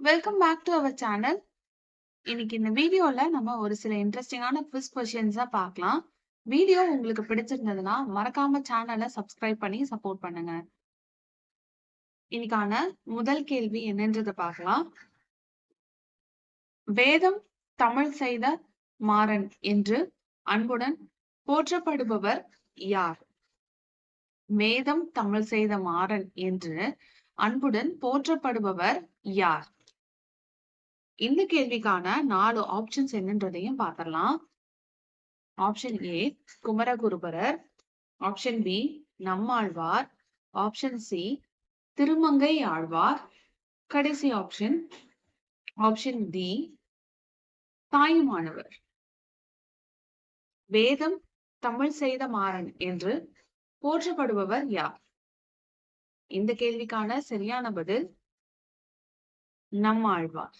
Welcome back to our channel. இன்னைக்கு இந்த வீடியோல நம்ம ஒரு சில இன்ட்ரெஸ்டிங்கான குவிஸ் கொஸ்டின்ஸா பார்க்கலாம். வீடியோ உங்களுக்கு பிடிச்சிருந்ததுன்னா, மறக்காம சேனலை சப்ஸ்கிரைப் பண்ணி சப்போர்ட் பண்ணுங்க. இன்னைக்கான முதல் கேள்வி என்னன்றத பார்க்கலாம். வேதம் தமிழ் செய்த மாறன் என்று அன்புடன் போற்றப்படுபவர் யார்? வேதம் தமிழ் செய்த மாறன் என்று அன்புடன் போற்றப்படுபவர் யார்? இந்த கேள்விக்கான நாலு ஆப்ஷன்ஸ் என்னன்றதையும் பார்த்திடலாம். Option A Kumaraguruparar, option B Nammalvar, option C Thirumangai Alvar, கடைசி ஆப்ஷன் ஆப்ஷன் டி தாயுமானவர். வேதம் தமிழ் செய்த மாறன் என்று போற்றப்படுபவர் யார்? இந்த கேள்விக்கான சரியான பதில் நம்மாழ்வார்.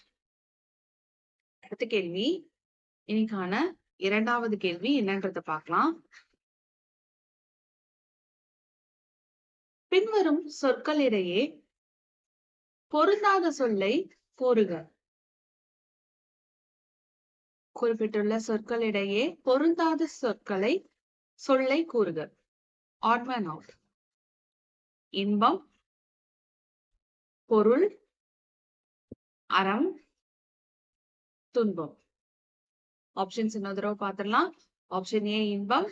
அடுத்த கேள்வி இன்னைக்கான இரண்டாவது கேள்வி என்னன்றத பார்க்கலாம். பின்வரும் சொற்களிடையே பொருந்தாத சொல்லை கூறுக. குறிப்பிட்டுள்ள சொற்களிடையே பொருந்தாத சொற்களை சொல்லை கூறுக. Odd man out. இன்பம், பொருள், அறம், துன்பம். ஆப்ஷன்ஸ் இன்னொரு தடவை பார்த்துடலாம் ஆப்ஷன் ஏ இன்பம்,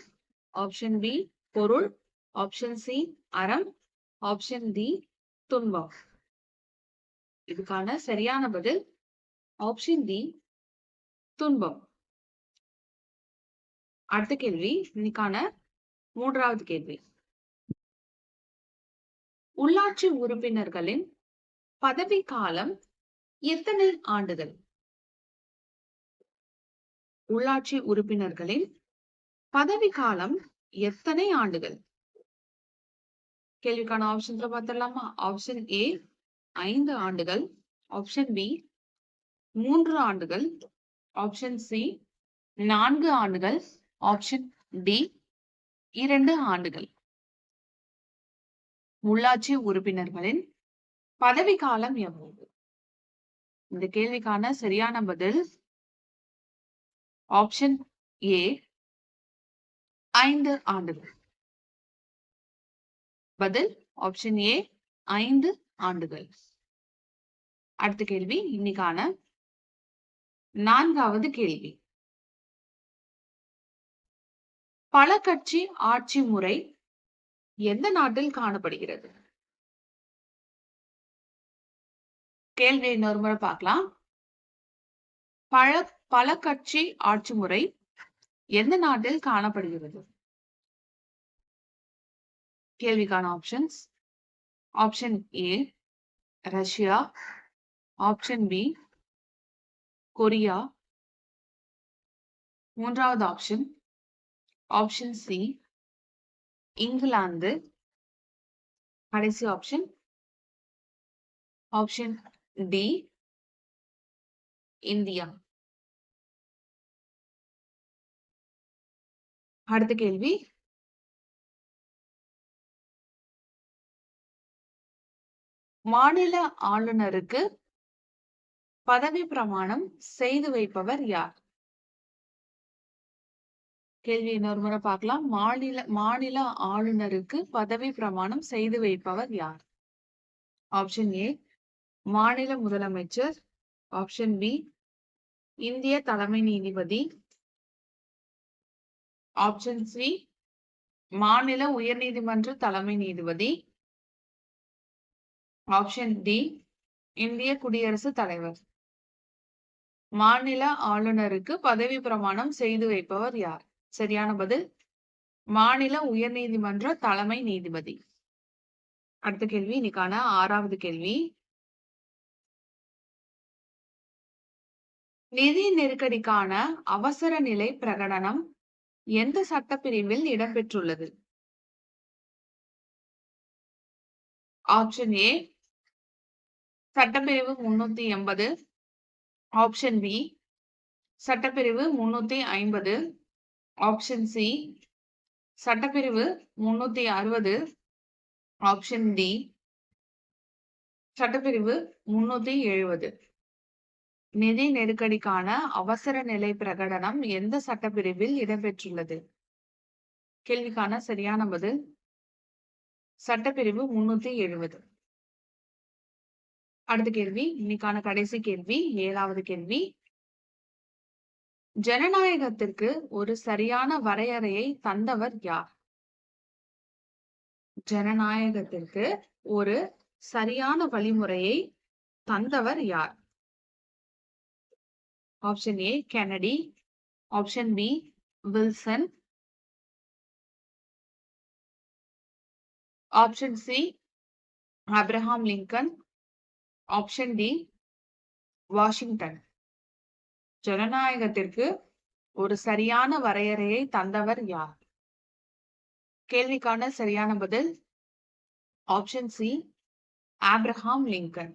ஆப்ஷன் பி பொருள், ஆப்ஷன் சி அறம், ஆப்ஷன் டி துன்பம். இதுக்கான சரியான பதில் ஆப்ஷன் டி துன்பம். அடுத்த கேள்வி இன்னைக்கான மூன்றாவது கேள்வி. உள்ளாட்சி உறுப்பினர்களின் பதவி காலம் எத்தனை ஆண்டுகள்? உள்ளாட்சி உறுப்பினர்களின் பதவி காலம் எத்தனை ஆண்டுகள்? கேள்விக்கான ஆப்ஷன்ஸ்ல பார்த்திடலாமா? ஆப்ஷன் ஏ ஐந்து ஆண்டுகள், ஆப்ஷன் பி மூன்று ஆண்டுகள், ஆப்ஷன் சி நான்கு ஆண்டுகள், ஆப்ஷன் டி இரண்டு ஆண்டுகள். உள்ளாட்சி உறுப்பினர்களின் பதவி காலம் எவ்வளவு? இந்த கேள்விக்கான சரியான பதில் ஆப்ஷன் ஏ ஐந்து ஆண்டுகள். பதில் ஆப்ஷன் ஏ ஐந்து ஆண்டுகள். அடுத்த கேள்வி இன்னைக்கான நான்காவது கேள்வி. பல கட்சி ஆட்சி முறை எந்த நாட்டில் காணப்படுகிறது? கேள்வி இன்னொரு முறை பார்க்கலாம். பல பல கட்சி ஆட்சி முறை எந்த நாட்டில் காணப்படுகிறது? கேள்விக்கான options option A Russia, option B Korea, மூன்றாவது ஆப்ஷன் ஆப்ஷன் சி இங்கிலாந்து, கடைசி ஆப்ஷன் ஆப்ஷன் டி இந்தியா. அடுத்த கேள்வி மாநில ஆளுநருக்கு பதவி பிரமாணம் செய்து வைப்பவர் யார்? கேள்வி இன்னொரு முறை பார்க்கலாம். மாநில மாநில ஆளுநருக்கு பதவி பிரமாணம் செய்து வைப்பவர் யார்? ஆப்ஷன் ஏ மாநில முதலமைச்சர், ஆப்ஷன் பி இந்திய தலைமை நீதிபதி, ஆப்ஷன் சி மாநில உயர்நீதிமன்ற தலைமை நீதிபதி, ஆப்ஷன் டி இந்திய குடியரசுத் தலைவர். மாநில ஆளுநருக்கு பதவி பிரமாணம் செய்து வைப்பவர் யார்? சரியான பதில் மாநில உயர்நீதிமன்ற தலைமை நீதிபதி. அடுத்த கேள்வி இன்னைக்கான ஆறாவது கேள்வி. நிதி நெருக்கடிக்கான அவசர நிலை பிரகடனம் எந்த சட்டப்பிரிவில் இடம்பெற்றுள்ளது? ஆப்ஷன் ஏ சட்டப்பிரிவு முன்னூத்தி எண்பது, ஆப்ஷன் பி சட்டப்பிரிவு முன்னூத்தி ஐம்பது, ஆப்ஷன் சி சட்டப்பிரிவு முன்னூத்தி அறுபது, ஆப்ஷன் டி சட்டப்பிரிவு முன்னூத்தி எழுபது. நிதி நெருக்கடிக்கான அவசர நிலை பிரகடனம் எந்த சட்டப்பிரிவில் இடம்பெற்றுள்ளது? கேள்விக்கான சரியான பதில் சட்டப்பிரிவு முன்னூத்தி எழுபது அடுத்த கேள்வி இன்னைக்கான கடைசி கேள்வி ஏழாவது கேள்வி. ஜனநாயகத்திற்கு ஒரு சரியான வரையறையை தந்தவர் யார்? ஜனநாயகத்திற்கு ஒரு சரியான வழிமுறையை தந்தவர் யார்? Option A Kennedy option B Wilson option C Abraham Lincoln option D Washington ஜனநாயகத்திற்கு ஒரு சரியான வரையறையை தந்தவர் யார்? கேள்விக்கான சரியான பதில் ஆப்ஷன் சி ஆப்ரஹாம் லிங்கன்